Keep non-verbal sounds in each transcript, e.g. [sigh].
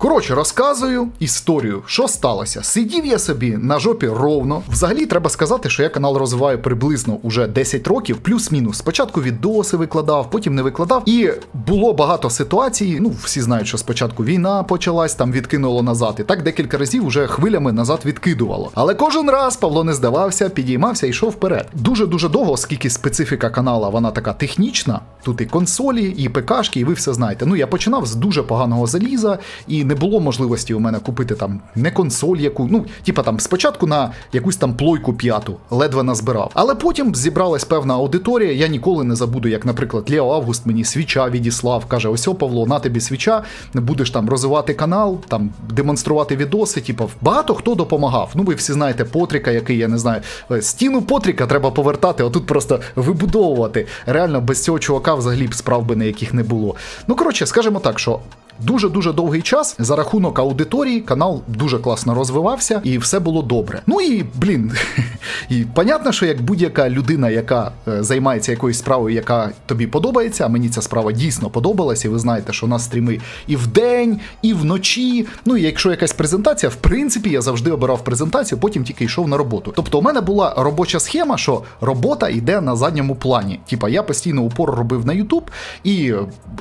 Коротше, розказую історію, що сталося. Сидів я собі на жопі ровно. Взагалі треба сказати, що я канал розвиваю приблизно уже 10 років, плюс-мінус. Спочатку відоси викладав, потім не викладав. І було багато ситуацій. Ну, всі знають, що спочатку війна почалась, там відкинуло назад. І так декілька разів уже хвилями назад відкидувало. Але кожен раз Павло не здавався, підіймався і йшов вперед. Дуже дуже довго, оскільки специфіка канала вона така технічна. Тут і консолі, і ПКшки, і ви все знаєте. Ну я починав з дуже поганого заліза, і не було можливості у мене купити там не консоль, яку, ну, типа там спочатку на якусь там плойку п'яту, ледве назбирав. Але потім зібралась певна аудиторія. Я ніколи не забуду, як, наприклад, Лео Август мені свіча відіслав, каже: ось о, Павло, на тобі свіча, будеш там розвивати канал, там демонструвати відоси. Типа, багато хто допомагав. Ну, ви всі знаєте Потріка, який я не знаю. е, Стіну Потріка треба повертати, а тут просто вибудовувати. Реально без цього чувака взагалі б справ би ніяких не було. Ну коротше, скажімо так, що. Дуже-дуже довгий час за рахунок аудиторії канал дуже класно розвивався і все було добре. Ну і блін, [laughs] і понятно, що як будь-яка людина, яка е, займається якоюсь справою, яка тобі подобається, а мені ця справа дійсно подобалась, і ви знаєте, що у нас стріми і вдень, і вночі. Ну і якщо якась презентація, в принципі, я завжди обирав презентацію, потім тільки йшов на роботу. Тобто, у мене була робоча схема, що робота йде на задньому плані. Типа я постійно упор робив на YouTube і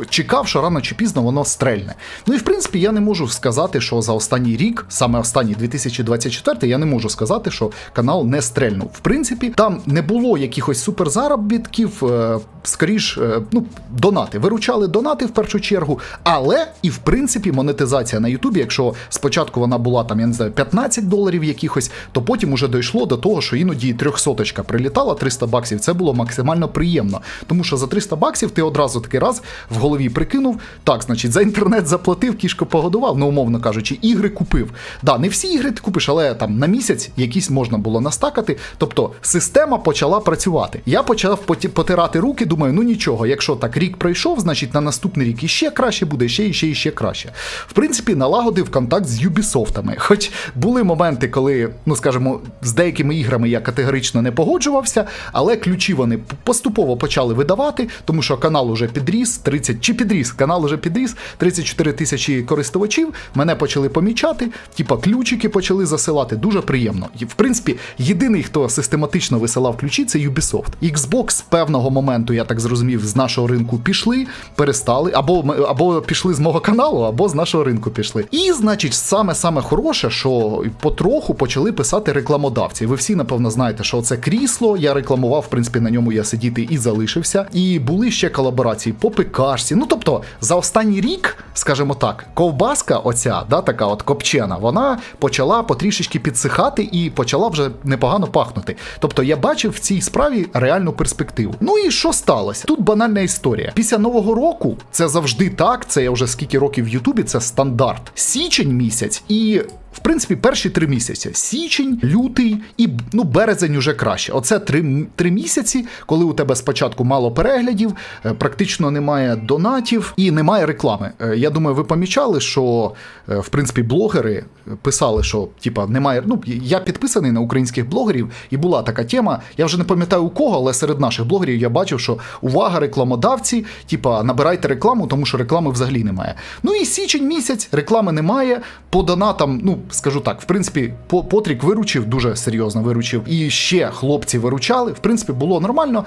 чекав, що рано чи пізно воно стрельне. Ну і в принципі я не можу сказати, що за останній рік, саме останній 2024, я не можу сказати, що канал не стрельнув. В принципі, там не було якихось суперзаробітків, е, скоріш, е, ну, донати. Виручали донати в першу чергу, але і в принципі монетизація на Ютубі, якщо спочатку вона була там, я не знаю, 15 доларів якихось, то потім уже дійшло до того, що іноді 300 прилітала 300 баксів. Це було максимально приємно. Тому що за 300 баксів ти одразу такий раз в голові прикинув. Так, значить, за інтернет заплатив, кішку погодував, ну умовно кажучи, ігри купив. Да, не всі ігри ти купиш, але там на місяць якісь можна було настакати. Тобто система почала працювати. Я почав потирати руки, думаю, ну нічого, якщо так рік пройшов, значить на наступний рік іще краще буде, ще і ще і ще краще. В принципі, налагодив контакт з Юбісофтами. Хоч були моменти, коли, ну скажімо, з деякими іграми я категорично не погоджувався, але ключі вони поступово почали видавати, тому що канал уже підріс, 30 чи підріс, канал уже підріс, 34 тисячі користувачів. Мене почали помічати, типа ключики почали засилати. Дуже приємно. І в принципі, єдиний, хто систематично висилав ключі, це Ubisoft. Xbox з певного моменту, я так зрозумів, з нашого ринку пішли, перестали, або, або пішли з мого каналу, або з нашого ринку пішли. І, значить, саме саме хороше, що потроху почали писати рекламодавці. Ви всі, напевно, знаєте, що це крісло. Я рекламував, в принципі, на ньому я сидіти і залишився. І були ще колаборації по ПКшці. Ну тобто, за останній рік, скажімо так, ковбаска, оця, да, така от копчена, вона почала потрішечки підсихати і почала вже непогано пахнути. Тобто я бачив в цій справі реальну перспективу. Ну і що сталося? Тут банальна історія. Після нового року це завжди так. Це я вже скільки років в Ютубі, це стандарт. Січень місяць і. В принципі, перші три місяці: січень, лютий і ну березень уже краще. Оце три, три місяці, коли у тебе спочатку мало переглядів, е, практично немає донатів і немає реклами. Е, Я думаю, ви помічали, що е, в принципі блогери писали, що типа немає. Ну я підписаний на українських блогерів, і була така тема. Я вже не пам'ятаю у кого, але серед наших блогерів я бачив, що увага, рекламодавці, типа набирайте рекламу, тому що реклами взагалі немає. Ну і січень місяць реклами немає. По донатам, ну скажу так, в принципі, Потрік виручив, дуже серйозно виручив. І ще хлопці виручали. В принципі, було нормально.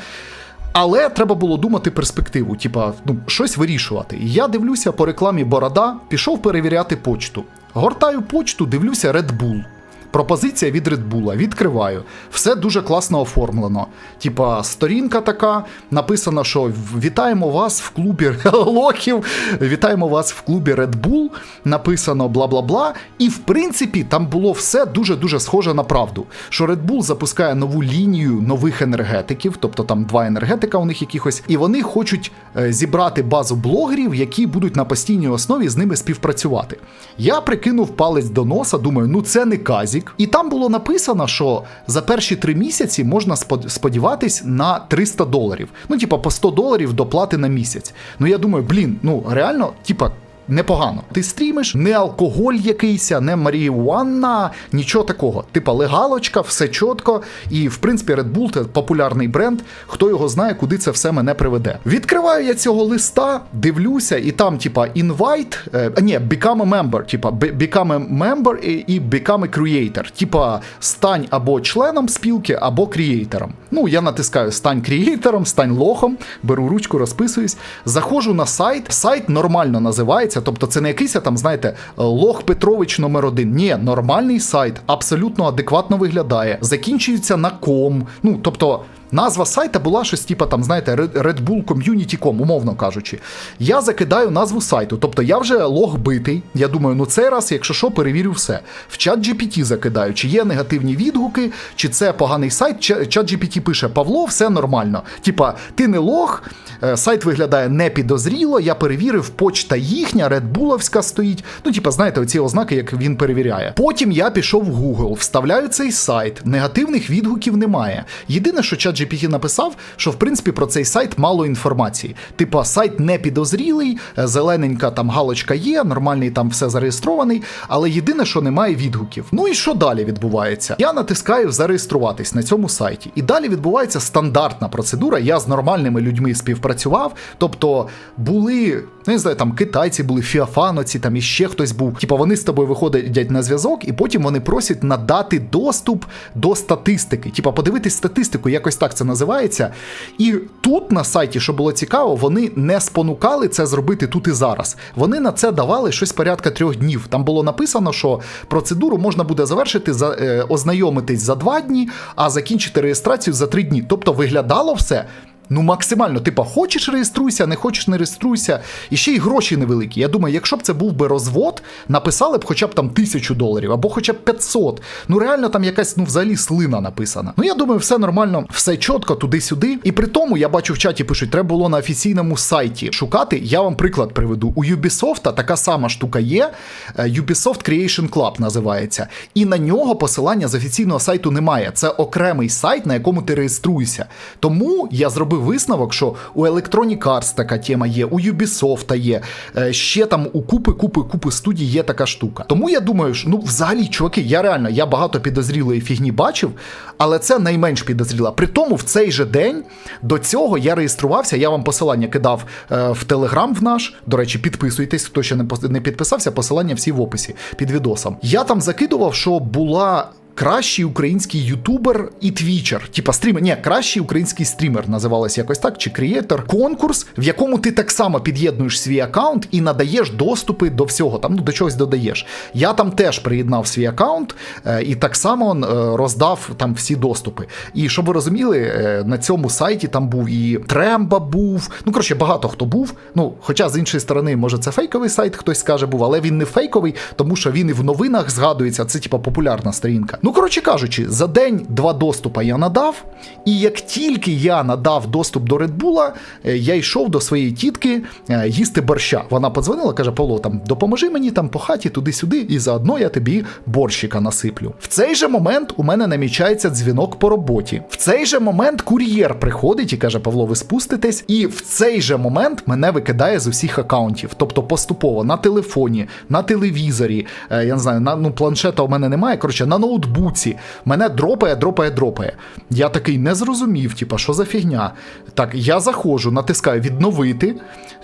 Але треба було думати перспективу, типа, ну, щось вирішувати. І я дивлюся по рекламі Борода, пішов перевіряти почту. Гортаю почту, дивлюся Red Bull. Пропозиція від Red Bull, відкриваю. Все дуже класно оформлено. Типа, сторінка така, написано, що вітаємо вас в клубі [laughs] лохів, вітаємо вас в клубі Red Bull, написано бла бла бла. І в принципі там було все дуже-дуже схоже на правду. Що Red Bull запускає нову лінію нових енергетиків, тобто там два енергетика у них якихось, і вони хочуть е, зібрати базу блогерів, які будуть на постійній основі з ними співпрацювати. Я прикинув палець до носа, думаю, ну це не казік. І там було написано, що за перші три місяці можна спод- сподіватись на 300 доларів. Ну, типа, по 100 доларів доплати на місяць. Ну я думаю, блін, ну реально, типа. Непогано. Ти стрімиш, не алкоголь якийсь, не маріуанна, нічого такого. Типа легалочка, все чітко. І в принципі Red Bull це популярний бренд. Хто його знає, куди це все мене приведе. Відкриваю я цього листа, дивлюся, і там, типа, invite, е, а, ні, become a member, типа become a member і become a creator. Типа, стань або членом спілки, або крієйтером. Ну, я натискаю стань крієйтером, стань лохом, беру ручку, розписуюсь. Заходжу на сайт. Сайт нормально називається, тобто це не якийсь там, знаєте, Лох Петрович номер один. Ні, нормальний сайт, абсолютно адекватно виглядає. Закінчується на ком. Ну, тобто. Назва сайта була щось, типа там, знаєте, Red Bull Community.com, умовно кажучи. Я закидаю назву сайту, тобто я вже лог битий. Я думаю, ну цей раз, якщо що, перевірю все. В чат GPT закидаю, чи є негативні відгуки, чи це поганий сайт. Ча- Чат GPT пише: Павло, все нормально. Типа, ти не лог, е, сайт виглядає непідозріло, я перевірив, почта їхня, редбуловська стоїть. Ну, типа, знаєте, оці ознаки, як він перевіряє. Потім я пішов в Google, вставляю цей сайт, негативних відгуків немає. Єдине, що чат GPT написав, що в принципі про цей сайт мало інформації. Типа, сайт не підозрілий, е, зелененька там галочка є, нормальний там все зареєстрований, але єдине, що немає відгуків. Ну і що далі відбувається? Я натискаю зареєструватись на цьому сайті. І далі відбувається стандартна процедура. Я з нормальними людьми співпрацював. Тобто були, ну, не знаю, там китайці були, фіафаноці, там іще хтось був. Типа вони з тобою виходять на зв'язок, і потім вони просять надати доступ до статистики. Типа подивитись статистику, якось так це називається. І тут на сайті, що було цікаво, вони не спонукали це зробити тут і зараз. Вони на це давали щось порядка трьох днів. Там було написано, що процедуру можна буде завершити за е, ознайомитись за два дні, а закінчити реєстрацію за три дні. Тобто виглядало все. Ну, максимально, типа, хочеш реєструйся, не хочеш не реєструйся. І ще й гроші невеликі. Я думаю, якщо б це був би розвод, написали б хоча б там тисячу доларів або хоча б 500. Ну реально там якась ну взагалі слина написана. Ну я думаю, все нормально, все чітко, туди-сюди. І при тому я бачу в чаті пишуть, треба було на офіційному сайті шукати. Я вам приклад приведу. У Ubisoft така сама штука є. е, Ubisoft Creation Club називається. І на нього посилання з офіційного сайту немає. Це окремий сайт, на якому ти реєструєшся. Тому я зробив висновок, що у Electronic Arts така тема є, у Ubisoft є, е, ще там у купи, купи, купи студій є така штука. Тому я думаю, що ну взагалі, чуваки, я реально я багато підозрілої фігні бачив, але це найменш підозріла. При тому в цей же день до цього я реєструвався. Я вам посилання кидав е, в Телеграм в наш. До речі, підписуйтесь, хто ще не підписався, посилання всі в описі під відосом. Я там закидував, що була. Кращий український ютубер і твічер, типа стрімер, ні, кращий український стрімер називалось якось так, чи крієтор. Конкурс, в якому ти так само під'єднуєш свій аккаунт і надаєш доступи до всього, там ну до чогось додаєш. Я там теж приєднав свій аккаунт е, і так само е, роздав там всі доступи. І щоб ви розуміли, е, на цьому сайті там був і Тремба був. Ну коротше, багато хто був. Ну, хоча з іншої сторони, може, це фейковий сайт, хтось скаже, був, але він не фейковий, тому що він і в новинах згадується. Це типа популярна сторінка. Ну, коротше кажучи, за день два доступа я надав, і як тільки я надав доступ до е, я йшов до своєї тітки е, їсти борща. Вона подзвонила, каже: Павло, там допоможи мені там по хаті туди-сюди, і заодно я тобі борщика насиплю. В цей же момент у мене намічається дзвінок по роботі. В цей же момент кур'єр приходить і каже: Павло, ви спуститесь. І в цей же момент мене викидає з усіх акаунтів, тобто поступово на телефоні, на телевізорі, е, я не знаю, на ну планшета у мене немає. Коротше, на ноутбуці мене дропає, дропає, дропає. Я такий не зрозумів, типа, що за фігня. Так, я заходжу, натискаю відновити,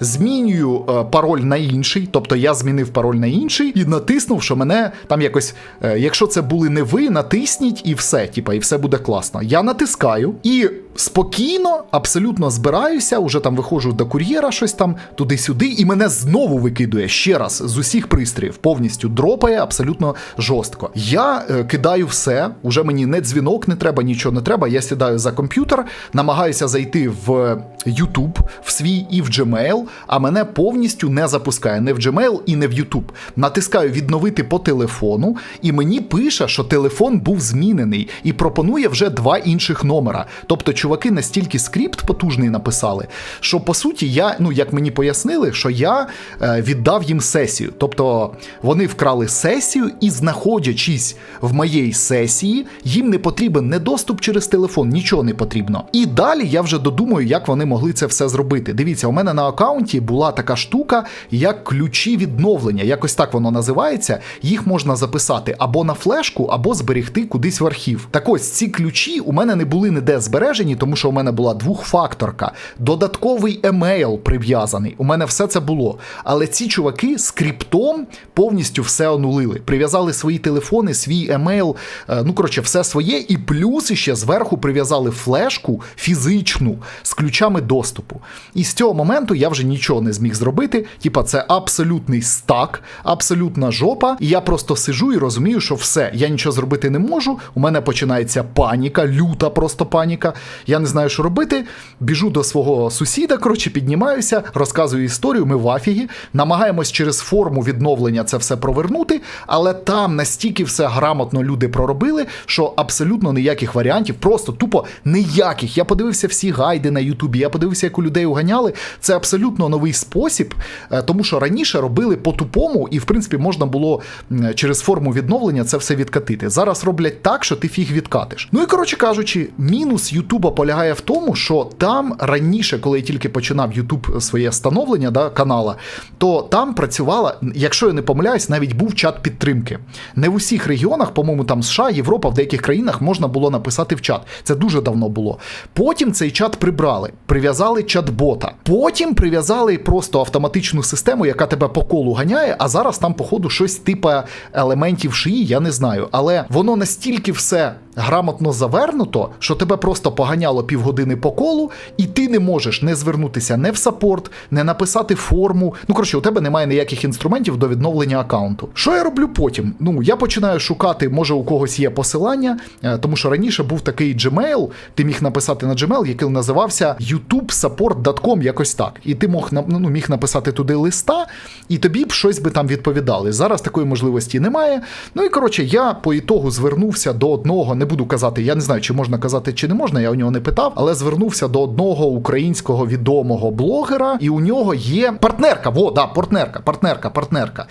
змінюю е, пароль на інший, тобто я змінив пароль на інший і натиснув, що мене там якось, е, якщо це були не ви, натисніть і все, типа, і все буде класно. Я натискаю і спокійно, абсолютно збираюся, уже там виходжу до кур'єра, щось там туди-сюди, і мене знову викидує ще раз з усіх пристроїв, повністю дропає абсолютно жорстко. Я е, кидаю все, уже мені не дзвінок, не треба, нічого не треба. Я сідаю за комп'ютер, намагаюся зайти в YouTube, в свій і в Gmail, а мене повністю не запускає не в Gmail і не в YouTube. Натискаю відновити по телефону, і мені пише, що телефон був змінений і пропонує вже два інших номера. Тобто, чуваки настільки скрипт потужний написали, що по суті я, ну як мені пояснили, що я е, віддав їм сесію. Тобто вони вкрали сесію і, знаходячись в моїй моєї сесії, їм не потрібен не доступ через телефон, нічого не потрібно. І далі я вже додумаю, як вони могли це все зробити. Дивіться, у мене на аккаунті була така штука, як ключі відновлення. Якось так воно називається. Їх можна записати або на флешку, або зберегти кудись в архів. Так ось ці ключі у мене не були ніде збережені, тому що у мене була двохфакторка, додатковий емейл прив'язаний. У мене все це було. Але ці чуваки скриптом повністю все онулили. Прив'язали свої телефони, свій емейл, ну коротше, все своє, і плюс ще зверху прив'язали флешку фізичну з ключами доступу. І з цього моменту я вже нічого не зміг зробити. Типа, це абсолютний стак, абсолютна жопа. І я просто сижу і розумію, що все, я нічого зробити не можу. У мене починається паніка, люта просто паніка. Я не знаю, що робити. Біжу до свого сусіда, коротше, піднімаюся, розказую історію. Ми в афігі, намагаємось через форму відновлення це все провернути, але там настільки все грамотно люди проробили, що абсолютно ніяких варіантів, просто тупо ніяких. Я подивився всі гайди на Ютубі, я подивився, як у людей уганяли. Це абсолютно новий спосіб, е, тому що раніше робили по-тупому, і в принципі можна було через форму відновлення це все відкатити. Зараз роблять так, що ти фіг відкатиш. Ну і коротше кажучи, мінус Ютуба полягає в тому, що там раніше, коли я тільки починав Ютуб своє становлення да, канала, то там працювала, якщо я не помиляюсь, навіть був чат підтримки. Не в усіх регіонах, по-моєму, там США, Європа, в деяких країнах можна було написати в чат. Це дуже давно було. Потім цей чат прибрали, прив'язали чат-бота. Потім прив'язали просто автоматичну систему, яка тебе по колу ганяє, а зараз там, походу, щось типа елементів шиї, я не знаю. Але воно настільки все грамотно завернуто, що тебе просто поганяло півгодини по колу, і ти не можеш не звернутися не в саппорт, не написати форму. Ну коротше, у тебе немає ніяких інструментів до відновлення аккаунту. Що я роблю потім? Ну я починаю шукати, може у когось є посилання, е, тому що раніше був такий Gmail, ти міг написати на Gmail, який називався youtube.support.com, якось так. І ти мог ну, міг написати туди листа, і тобі б щось би там відповідали. Зараз такої можливості немає. Ну і коротше, я по ітогу звернувся до одного, не буду казати, я не знаю, чи можна казати, чи не можна, я у нього не питав, але звернувся до одного українського відомого блогера, і у нього є партнерка. Во, да, партнерка, партнерка, партнерка.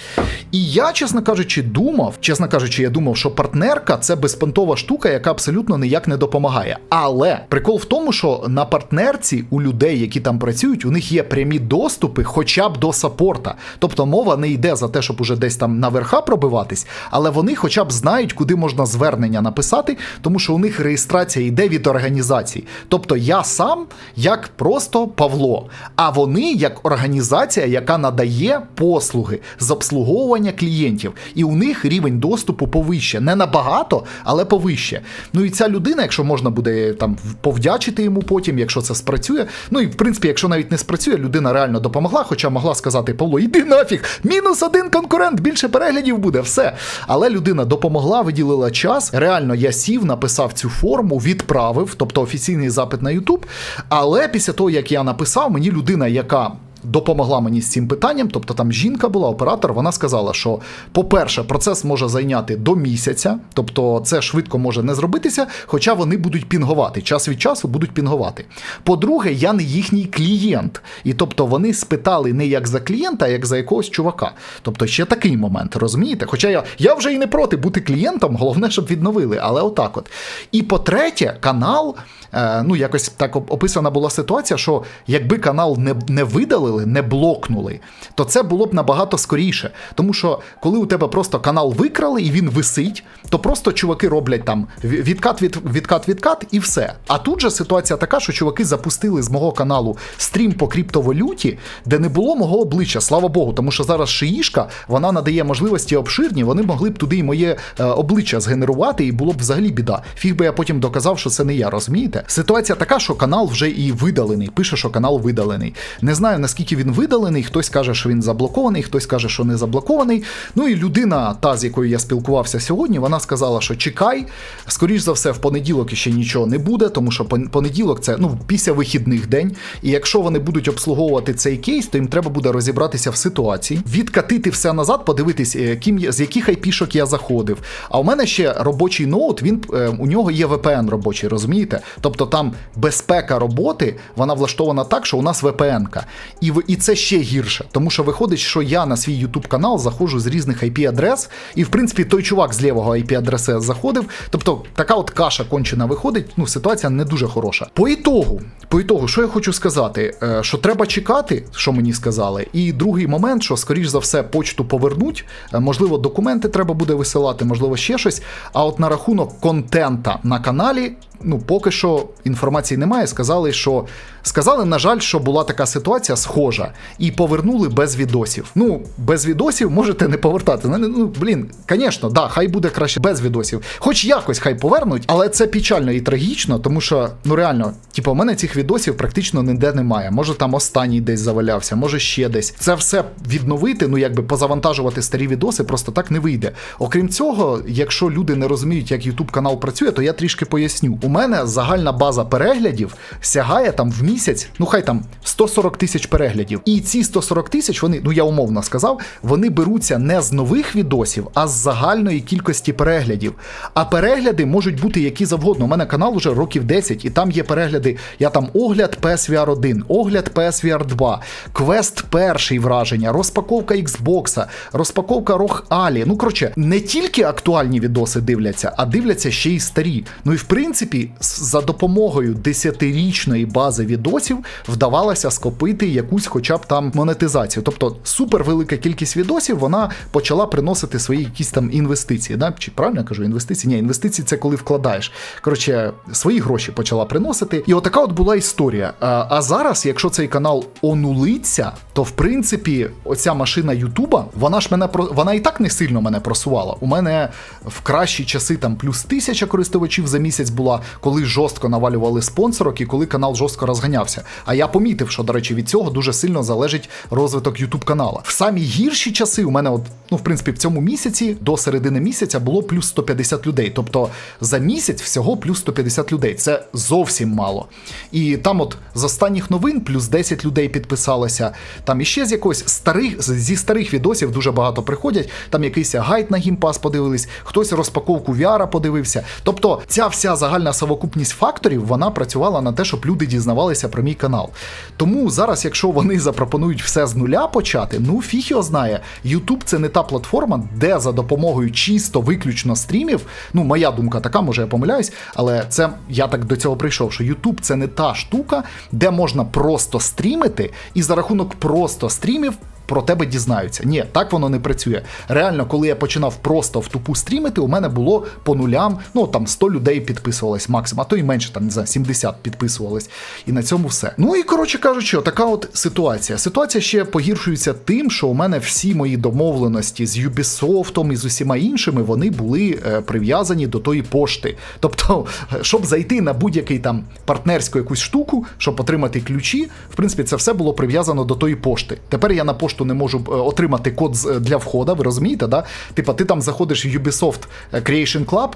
І я, чесно кажучи, думав, чесно кажучи, я думав, що партнерка це безпонтова штука, яка абсолютно ніяк не допомагає. Але прикол в тому, що на партнерці у людей, які там працюють, у них є прямі доступи хоча б до саппорта. Тобто мова не йде за те, щоб уже десь там на верха пробиватись, але вони хоча б знають, куди можна звернення написати, тому що у них реєстрація йде від організацій. Тобто я сам як просто Павло, а вони як організація, яка надає послуги з обслуговування клієнтів. І у них рівень доступу повище. Не набагато, але повище. Ну і ця людина, якщо можна буде там повдячити йому потім, якщо це спрацює. Ну і в принципі, якщо навіть не спрацює, людина реально допомогла, хоча могла сказати Павло, іди нафіг, мінус один конкурент, більше переглядів буде, все. Але людина допомогла, виділила час. Реально, я сів, написав цю форму, відправив, тобто офіційний запит на YouTube. Але після того, як я написав, мені людина, яка допомогла мені з цим питанням. Тобто там жінка була, оператор, вона сказала, що, по-перше, процес може зайняти до місяця, тобто це швидко може не зробитися, хоча вони будуть пінгувати. Час від часу будуть пінгувати. По-друге, я не їхній клієнт. І тобто вони спитали не як за клієнта, а як за якогось чувака. Тобто ще такий момент, розумієте? Хоча я, я вже і не проти бути клієнтом, головне, щоб відновили, але отак от. І по-третє, канал. Е, ну, якось так описана була ситуація, що якби канал не, не видалили, не блокнули, то це було б набагато скоріше. Тому що коли у тебе просто канал викрали і він висить, то просто чуваки роблять там відкат, від, відкат, відкат і все. А тут же ситуація така, що чуваки запустили з мого каналу стрім по криптовалюті, де не було мого обличчя, слава Богу, тому що зараз шиїшка вона надає можливості обширні, вони могли б туди і моє е, обличчя згенерувати, і було б взагалі біда. Фіг би я потім доказав, що це не я, розумієте? Ситуація така, що канал вже і видалений. Пише, що канал видалений. Не знаю наскільки він видалений. Хтось каже, що він заблокований, хтось каже, що не заблокований. Ну і людина, та з якою я спілкувався сьогодні, вона сказала, що чекай, скоріш за все, в понеділок ще нічого не буде, тому що понеділок це ну після вихідних день. І якщо вони будуть обслуговувати цей кейс, то їм треба буде розібратися в ситуації, відкатити все назад, подивитись, е, ким з яких айпішок я заходив. А у мене ще робочий ноут, він е, у нього є VPN робочий, розумієте? Тобто там безпека роботи вона влаштована так, що у нас VPN-ка. І, і це ще гірше, тому що виходить, що я на свій YouTube канал заходжу з різних IP-адрес, і в принципі той чувак з лівого IP-адреси заходив. Тобто така от каша кончена виходить. Ну, ситуація не дуже хороша. По ітогу, по ітогу, що я хочу сказати, Е, що треба чекати, що мені сказали. І другий момент, що скоріш за все почту повернуть. Е, Можливо, документи треба буде висилати, можливо, ще щось. А от на рахунок контента на каналі. Ну, поки що інформації немає. Сказали, що сказали, на жаль, що була така ситуація схожа, і повернули без відосів. Ну, без відосів можете не повертати. Ну, Ну, блін, звісно, да, хай буде краще без відосів. Хоч якось хай повернуть, але це печально і трагічно, тому що, ну реально, типу, у мене цих відосів практично ніде немає. Може там останній десь завалявся, може ще десь. Це все відновити, ну якби позавантажувати старі відоси, просто так не вийде. Окрім цього, якщо люди не розуміють, як YouTube канал працює, то я трішки поясню. У мене загальна база переглядів сягає там в місяць, ну хай там 140 тисяч переглядів. І ці 140 тисяч, вони, ну я умовно сказав, вони беруться не з нових відосів, а з загальної кількості переглядів. А перегляди можуть бути які завгодно. У мене канал уже років 10, і там є перегляди. Я там огляд PSVR 1, огляд PSVR 2, квест перший враження, розпаковка Xbox, розпаковка ROG Алі. Ну коротше, не тільки актуальні відоси дивляться, а дивляться ще й старі. Ну і в принципі, за допомогою 10-річної бази відосів вдавалося скопити якусь, хоча б там монетизацію. Тобто супер велика кількість відосів вона почала приносити свої якісь там інвестиції. Да? Чи правильно я кажу, інвестиції? Ні, інвестиції це коли вкладаєш. Коротше, свої гроші почала приносити. І отака от була історія. А, зараз, якщо цей канал онулиться, то в принципі оця машина Ютуба, вона ж мене про вона і так не сильно мене просувала. У мене в кращі часи там плюс тисяча користувачів за місяць була, коли жорстко навалювали спонсорок і коли канал жорстко розганявся. А я помітив, що, до речі, від цього дуже сильно залежить розвиток Ютуб канала. В самі гірші часи у мене, от, ну, в принципі, в цьому місяці до середини місяця було плюс 150 людей. Тобто за місяць всього плюс 150 людей. Це зовсім мало. І там, от з останніх новин, плюс 10 людей підписалося. Там іще з якогось старих зі старих відосів дуже багато приходять. Там якийсь гайд на гімпас подивились, хтось розпаковку VR подивився. Тобто, ця вся загальна совокупність факторів вона працювала на те, щоб люди дізнавалися про мій канал. Тому зараз, якщо вони запропонують все з нуля почати, ну фіг його знає. YouTube це не та платформа, де за допомогою чисто виключно стрімів. Ну, моя думка така, може я помиляюсь, але це я так до цього прийшов, що YouTube це не та штука, де можна просто стрімити, і за рахунок просто стрімів. Про тебе дізнаються. Ні, так воно не працює. Реально, коли я починав просто в тупу стрімити, у мене було по нулям, ну там 100 людей підписувалось максимум, а то і менше, там не знаю, 70 підписувались. І на цьому все. Ну і коротше кажучи, така от ситуація. Ситуація ще погіршується тим, що у мене всі мої домовленості з Ubisoft і з усіма іншими вони були е, прив'язані до тої пошти. Тобто, [laughs] щоб зайти на будь-який там партнерську якусь штуку, щоб отримати ключі, в принципі, це все було прив'язано до тої пошти. Тепер я на пошту не можу е, отримати код е, для входа, ви розумієте, да? Типа, ти там заходиш в Ubisoft Creation Club.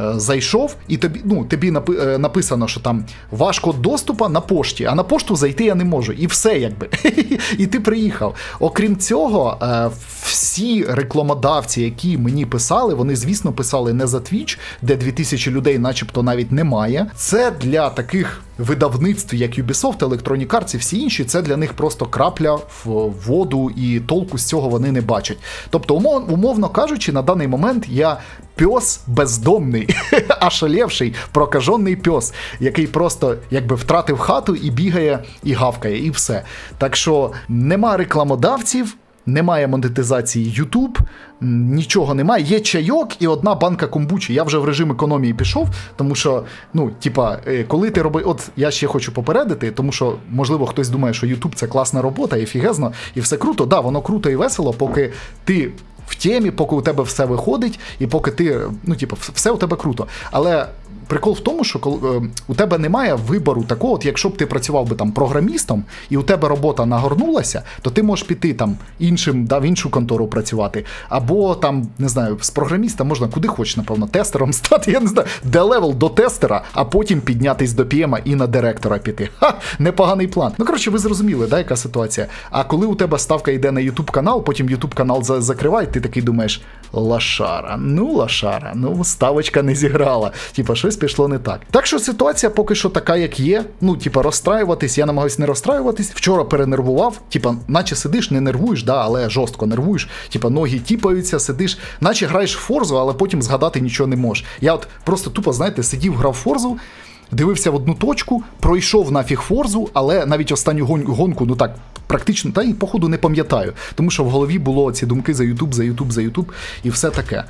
е, Зайшов, і тобі ну тобі напи- е, написано, що там ваш код доступу на пошті, а на пошту зайти я не можу. І все, якби. [laughs] і ти приїхав. Окрім цього, е, всі рекламодавці, які мені писали, вони, звісно, писали не за Twitch, де 2000 людей, начебто, навіть немає. Це для таких видавництв, як Ubisoft, Electronic Arts і всі інші, це для них просто крапля в воду, і толку з цього вони не бачать. Тобто, умов, умовно кажучи, на даний момент я пес бездомний, [laughs] ошалевший, прокажений пес, який просто якби втратив хату і бігає, і гавкає, і все. Так що нема рекламодавців. Немає монетизації YouTube, нічого немає. Є чайок і одна банка комбучі. Я вже в режим економії пішов, тому що, ну, типа, е, коли ти робиш. От я ще хочу попередити, тому що, можливо, хтось думає, що YouTube це класна робота і фігезно, і все круто. Да, воно круто і весело, поки ти. В темі, поки у тебе все виходить, і поки ти, ну, типу, все у тебе круто. Але прикол в тому, що коли е, у тебе немає вибору такого, от якщо б ти працював би там програмістом, і у тебе робота нагорнулася, то ти можеш піти там іншим, да, в іншу контору працювати. Або там, не знаю, з програміста можна куди хочеш, напевно, тестером [laughs] стати. Я не знаю, де левел до тестера, а потім піднятись до PM і на директора піти. [laughs] Ха, непоганий план. Ну коротше, ви зрозуміли, да, яка ситуація. А коли у тебе ставка йде на YouTube канал, потім YouTube канал за- закривають, ти такий думаєш, лашара. Ну, лашара, ну ставочка не зіграла. Типа, щось пішло не так. Так що ситуація поки що така, як є. Ну, типа, розстраюватись, я намагаюся не розстраюватись. Вчора перенервував. Типа, наче сидиш, не нервуєш, да, але жорстко нервуєш. Типа, ноги тіпаються, сидиш, наче граєш в форзу, але потім згадати нічого не можеш. Я от просто тупо, знаєте, сидів, грав в форзу. Дивився в одну точку, пройшов нафіг форзу, але навіть останню гон- гонку, ну так, практично, та й походу не пам'ятаю. Тому що в голові було ці думки за Ютуб, за Ютуб, за Ютуб і все таке.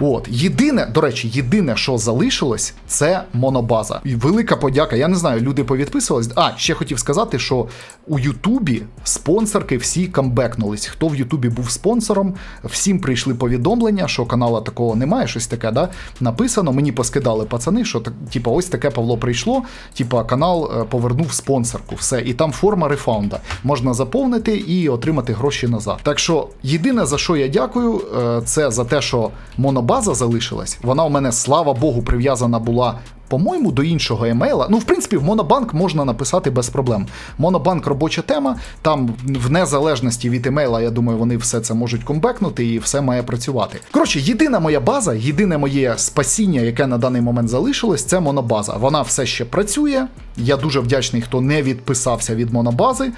От. Єдине, до речі, єдине, що залишилось, це монобаза. І велика подяка. Я не знаю, люди повідписувались. А, ще хотів сказати, що у Ютубі спонсорки всі камбекнулись. Хто в Ютубі був спонсором, всім прийшли повідомлення, що канала такого немає, щось таке, да? Написано, мені поскидали пацани, що так, типа, ось таке Павло прийшло. Типа, канал е, повернув спонсорку. Все. І там форма рефаунда. Можна заповнити і отримати гроші назад. Так що єдине за що я дякую, е, це за те, що монобаза залишилась. Вона у мене, слава Богу, прив'язана була. По-моєму, до іншого емейла. Ну, в принципі, в Монобанк можна написати без проблем. Монобанк робоча тема. Там в незалежності від емейла, я думаю, вони все це можуть комбекнути і все має працювати. Коротше, єдина моя база, єдине моє спасіння, яке на даний момент залишилось, це монобаза. Вона все ще працює. Я дуже вдячний, хто не відписався від монобази.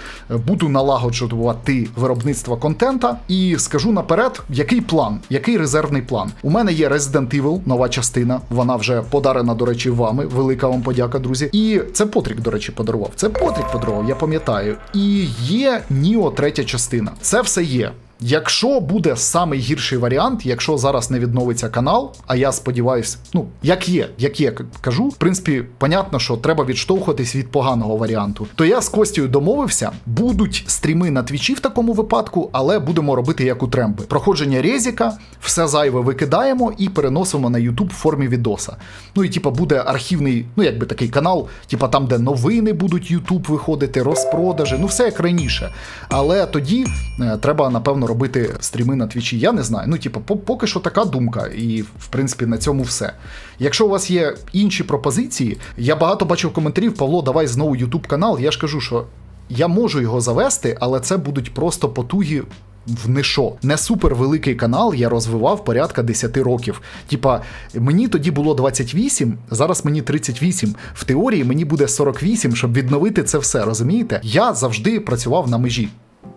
Буду налагоджувати виробництво контента і скажу наперед, який план, який резервний план. У мене є Resident Evil, нова частина. Вона вже подарена, до речі, вами. Велика вам подяка, друзі. І це Потрік, до речі, подарував. Це Потрік подарував, я пам'ятаю. І є Ніо третя частина. Це все є. Якщо буде самий гірший варіант, якщо зараз не відновиться канал, а я сподіваюся, ну як є, як є, кажу, в принципі, понятно, що треба відштовхуватись від поганого варіанту. То я з Костю домовився, будуть стріми на твічі в такому випадку, але будемо робити як у тремби. Проходження резіка, все зайве викидаємо і переносимо на YouTube в формі відоса. Ну і типа буде архівний, ну якби такий канал, типа там, де новини будуть YouTube виходити, розпродажі, ну все як раніше. Але тоді е, треба, напевно, робити стріми на твічі. Я не знаю. Ну, типу, поки що така думка, і в принципі на цьому все. Якщо у вас є інші пропозиції, я багато бачив коментарів, Павло, давай знову YouTube канал. Я ж кажу, що я можу його завести, але це будуть просто потуги. В нишо. Не супер великий канал я розвивав порядка 10 років. Типа, мені тоді було 28, зараз мені 38. В теорії мені буде 48, щоб відновити це все. Розумієте? Я завжди працював на межі.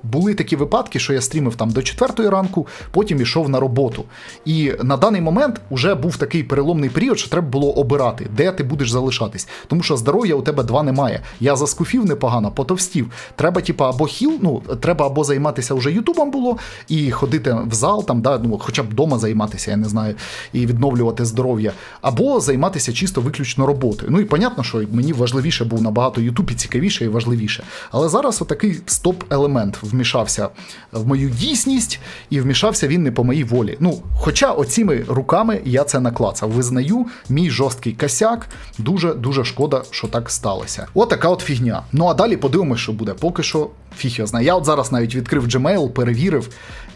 Були такі випадки, що я стрімив там до 4 ранку, потім ішов на роботу. І на даний момент вже був такий переломний період, що треба було обирати, де ти будеш залишатись. Тому що здоров'я у тебе два немає. Я заскуфів непогано, потовстів. Треба, типа, або хіл, ну треба або займатися вже Ютубом було, і ходити в зал, там, да, ну, хоча б вдома займатися, я не знаю, і відновлювати здоров'я, або займатися чисто виключно роботою. Ну і понятно, що мені важливіше був набагато Ютуб і цікавіше і важливіше. Але зараз отакий стоп-елемент вмішався в мою дійсність, і вмішався він не по моїй волі. Ну, хоча оціми руками я це наклацав. Визнаю, мій жорсткий косяк. Дуже дуже шкода, що так сталося. Отака от фігня. Ну а далі подивимось, що буде. Поки що. Фіг його знає. Я от зараз навіть відкрив Gmail, перевірив.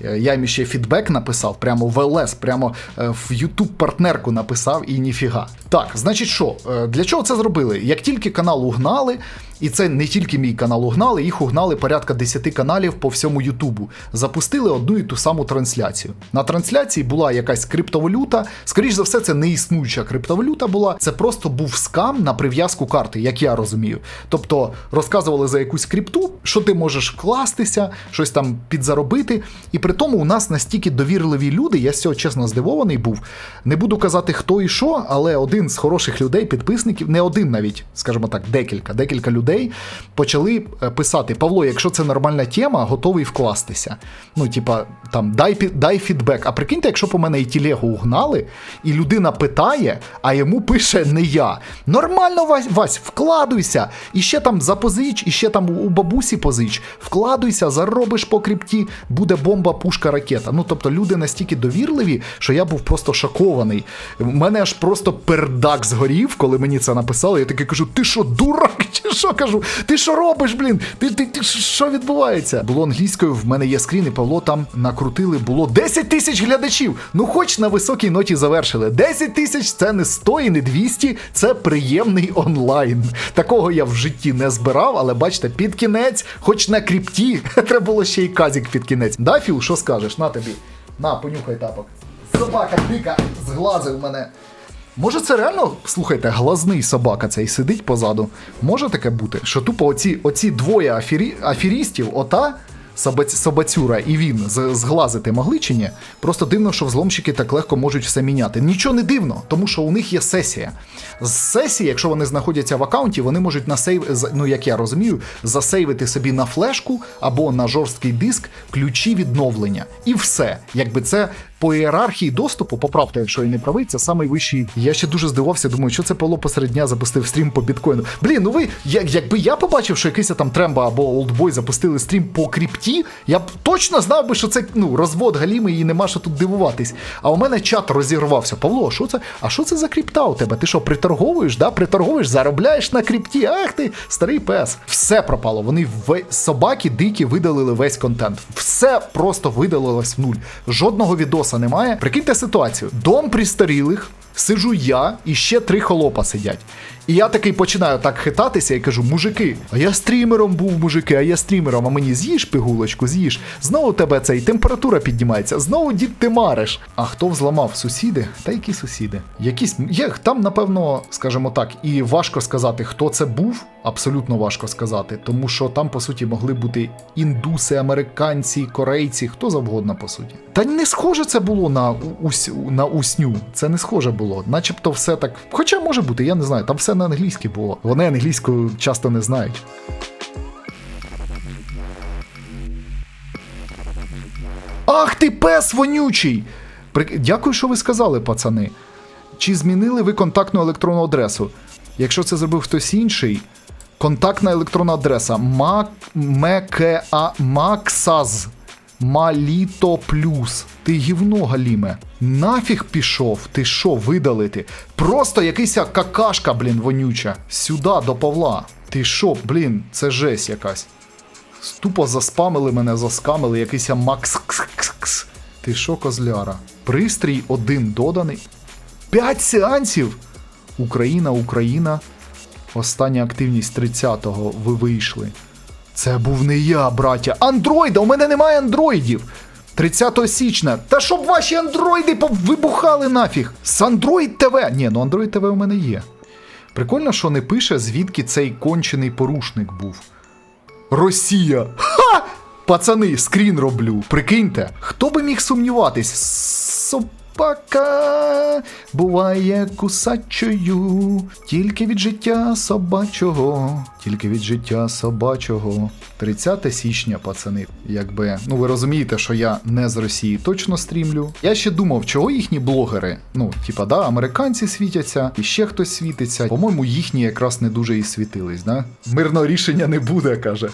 Е, Я їм ще фідбек написав, прямо в ЛС, прямо е, в YouTube партнерку написав і ніфіга. Так, значить, що? Е, Для чого це зробили? Як тільки канал угнали, і це не тільки мій канал угнали, їх угнали порядка 10 каналів по всьому Ютубу. Запустили одну і ту саму трансляцію. На трансляції була якась криптовалюта. Скоріш за все, це не існуюча криптовалюта була. Це просто був скам на прив'язку карти, як я розумію. Тобто розказували за якусь крипту, що ти можеш вкластися, щось там підзаробити. І при тому у нас настільки довірливі люди, я з цього чесно здивований був. Не буду казати, хто і що, але один з хороших людей, підписників, не один навіть, скажімо так, декілька, декілька людей почали е, писати: Павло, якщо це нормальна тема, готовий вкластися. Ну, типа, там дай дай фідбек. А прикиньте, якщо у мене і тілегу угнали, і людина питає, а йому пише не я. Нормально, Вась, Вась, вкладуйся. І ще там запозич, і ще там у бабусі позич. Вкладуйся, заробиш по крипті, буде бомба, пушка, ракета. Ну тобто люди настільки довірливі, що я був просто шокований. У мене аж просто пердак згорів, коли мені це написали. Я таки кажу: ти що, дурак? Чи що кажу? Ти що робиш, блін? Ти, ти, ти що відбувається? Було англійською, в мене є скрін, і Павло там накрутили. Було 10 тисяч глядачів. Ну, хоч на високій ноті завершили. 10 тисяч це не 100 і не 200, це приємний онлайн. Такого я в житті не збирав, але бачите, під кінець, хоч на крипті, [laughs] треба було ще й казік під кінець. Да, Філ, що скажеш? На тобі. На, понюхай тапок. собака дика зглазив мене. Може, це реально, слухайте, глазний собака цей сидить позаду. Може таке бути, що тупо оці, оці двоє афері, аферістів, ота собац, собацюра і він з- зглазити могли чи ні? Просто дивно, що взломщики так легко можуть все міняти. Нічого не дивно, тому що у них є сесія. З сесії, якщо вони знаходяться в аккаунті, вони можуть на сейв, з- ну як я розумію, засейвити собі на флешку або на жорсткий диск ключі відновлення. І все. Якби це по ієрархії доступу, поправте, якщо я не правий, це самий. Я ще дуже здивався, думаю, що це Павло посеред дня запустив стрім по біткоїну. Блін, ну ви, як, якби я побачив, що якийсь там Тремба або Олдбой запустили стрім по крипті, я б точно знав би, що це ну, розвод галімий і нема що тут дивуватись. А у мене чат розірвався. Павло, що це? А що це за крипта у тебе? Ти що, приторговуєш? Да? Приторговуєш, заробляєш на крипті? Ах ти, старий пес. Все пропало. Вони в... собаки дикі видалили весь контент. Все просто видалилось в нуль. Жодного відоса немає. Прикиньте ситуацію: дом пристарілих. сижу я і ще три холопа сидять. І я такий починаю так хитатися і кажу: мужики, а я стрімером був, мужики, а я стрімером, а мені з'їж пигулочку, з'їж. Знову тебе цей температура піднімається, знову дід ти мариш. А хто взламав сусіди? Та які сусіди? Якісь є там, напевно, скажімо так, і важко сказати, хто це був. Абсолютно важко сказати, тому що там, по суті, могли бути індуси, американці, корейці, хто завгодно, по суті. Та не схоже це було на, ус, на усню. Це не схоже було. Начебто все так. Хоча може бути, я не знаю, там все на англійській було. Вони англійську часто не знають. Ах ти пес вонючий! Дякую, що ви сказали, пацани. Чи змінили ви контактну електронну адресу? Якщо це зробив хтось інший, контактна електронна адреса Мак... Максаз Маліто Плюс. Ти гівно галіме. Нафіг пішов, ти що видалити? Просто якийсь какашка, блін, вонюча. Сюди, до Павла. Ти що, блін, це жесть якась. Тупо заспамили мене, заскамили, якийсь Макс. Кс-кс-кс. Ти що, козляра? Пристрій один доданий. П'ять сеансів! Україна, Україна. Остання активність 30-го ви вийшли. Це був не я, браття. Андроїда! У мене немає андроїдів! 30 січня. Та щоб ваші андроїди вибухали нафіг! З Android TV! Ні, ну Android TV у мене є. Прикольно, що не пише, звідки цей кончений порушник був. Росія. Ха! Пацани, скрін роблю. Прикиньте, хто би міг сумніватись? Собака буває кусачою, тільки від життя собачого, тільки від життя собачого. 30 січня, пацани. Якби, ну ви розумієте, що я не з Росії точно стрімлю. Я ще думав, чого їхні блогери, ну, типа, да, американці світяться, і ще хтось світиться. По-моєму, їхні якраз не дуже і світились, да? Мирного рішення не буде, каже.